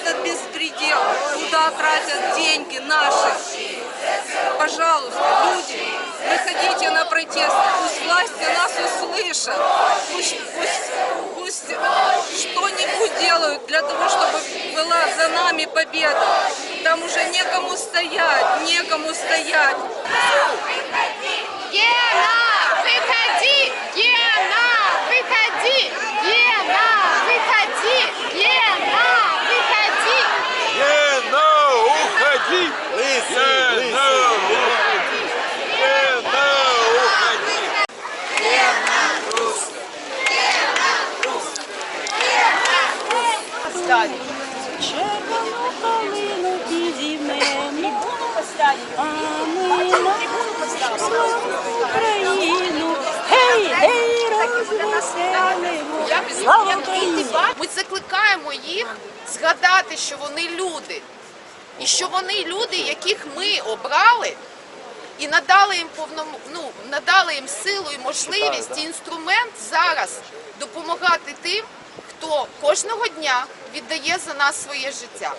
этот беспредел, куда тратят деньги наши. Пожалуйста, люди, выходите на протест! пусть власти нас услышат, пусть, пусть, пусть что-нибудь делают для того, чтобы была за нами победа. Там уже некому стоять, некому стоять. уходи! Лысый, Гена, лысый. уходи! Гена, уходи! Червону калину підіймемо, а ми нашу славну Україну, гей, гей, розвеселимо, слава Україні! Ми закликаємо їх згадати, що вони люди. І що вони люди, яких ми обрали і надали їм повному, ну, надали їм силу і можливість, і інструмент зараз допомагати тим, хто кожного дня віддає за нас своє життя,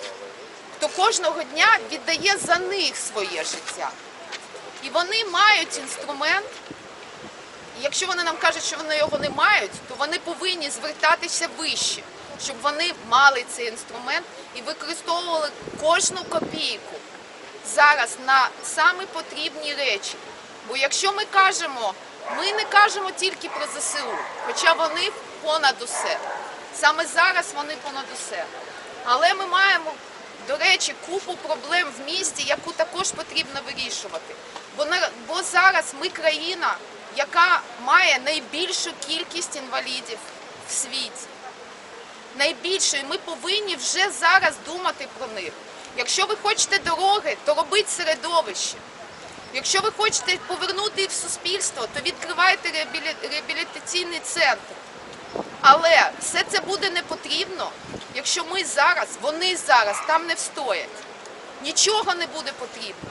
хто кожного дня віддає за них своє життя. І вони мають інструмент. І якщо вони нам кажуть, що вони його не мають, то вони повинні звертатися вище, щоб вони мали цей інструмент і використовували кожну копійку зараз на саме потрібні речі. Бо якщо ми кажемо, ми не кажемо тільки про ЗСУ, хоча вони понад усе. Саме зараз вони понад усе. Але ми маємо, до речі, купу проблем в місті, яку також потрібно вирішувати. Бо, на- бо зараз ми країна, яка має найбільшу кількість інвалідів в світі. Найбільшу, і ми повинні вже зараз думати про них. Якщо ви хочете дороги, то робіть середовище. Якщо ви хочете повернути їх в суспільство, то відкривайте реабілітаційний центр. Але все це буде не потрібно, якщо ми зараз, вони зараз там не встоять. Нічого не буде потрібно.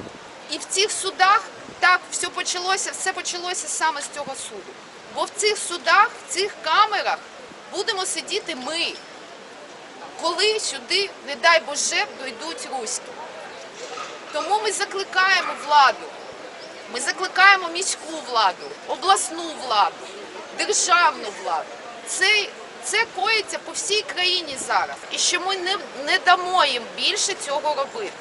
І в цих судах так все почалося, все почалося саме з цього суду. Бо в цих судах, в цих камерах будемо сидіти ми, коли сюди, не дай Боже, дойдуть руські. Тому ми закликаємо владу, ми закликаємо міську владу, обласну владу, державну владу. Це, це коїться по всій країні зараз. І що ми не, не дамо їм більше цього робити.